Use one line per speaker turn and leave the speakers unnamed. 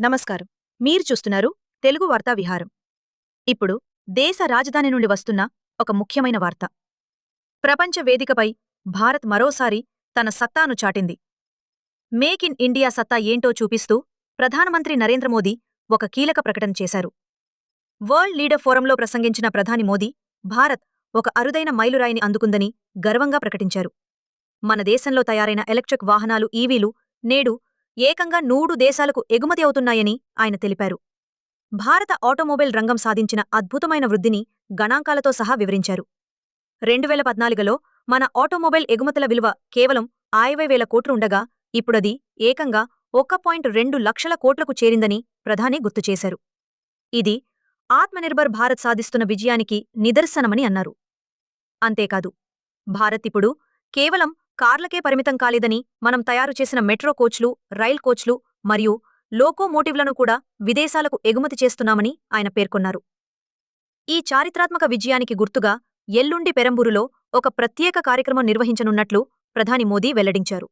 నమస్కారం. మీరు చూస్తున్నారు తెలుగు వార్తా విహారం. ఇప్పుడు దేశ రాజధాని నుండి వస్తున్న ఒక ముఖ్యమైన వార్త. ప్రపంచ వేదికపై భారత్ మరోసారి తన సత్తాను చాటింది. మేక్ ఇన్ ఇండియా సత్తా ఏంటో చూపిస్తూ ప్రధానమంత్రి నరేంద్ర మోదీ ఒక కీలక ప్రకటన చేశారు. వరల్డ్ లీడర్ ఫోరంలో ప్రసంగించిన ప్రధాని మోదీ భారత్ ఒక అరుదైన మైలురాయిని అందుకుందని గర్వంగా ప్రకటించారు. మన దేశంలో తయారైన ఎలక్ట్రిక్ వాహనాలు ఈవీలు నేడు ఏకంగా నూడు దేశాలకు ఎగుమతి అవుతున్నాయని ఆయన తెలిపారు. భారత ఆటోమొబైల్ రంగం సాధించిన అద్భుతమైన వృద్ధిని గణాంకాలతో సహా వివరించారు. రెండువేల పద్నాలుగులో మన ఆటోమొబైల్ ఎగుమతుల విలువ కేవలం అరవై వేల కోట్లుండగా ఇప్పుడది ఏకంగా ఒక్క పాయింట్ రెండు లక్షల కోట్లకు చేరిందని ప్రధాని గుర్తుచేశారు ఇది ఆత్మనిర్భర్ భారత్ సాధిస్తున్న విజయానికి నిదర్శనమని అన్నారు. అంతేకాదు భారత్ ఇప్పుడు కేవలం కార్లకే పరిమితం కాలేదని మనం తయారు చేసిన మెట్రో కోచ్లు రైల్ కోచ్లు మరియు లోకోమోటివ్లను కూడా విదేశాలకు ఎగుమతి చేస్తున్నామని ఆయన పేర్కొన్నారు. ఈ చారిత్రాత్మక విజయానికి గుర్తుగా ఎల్లుండి పెరంబూరులో ఒక ప్రత్యేక కార్యక్రమం నిర్వహించనున్నట్లు ప్రధాని మోదీ వెల్లడించారు.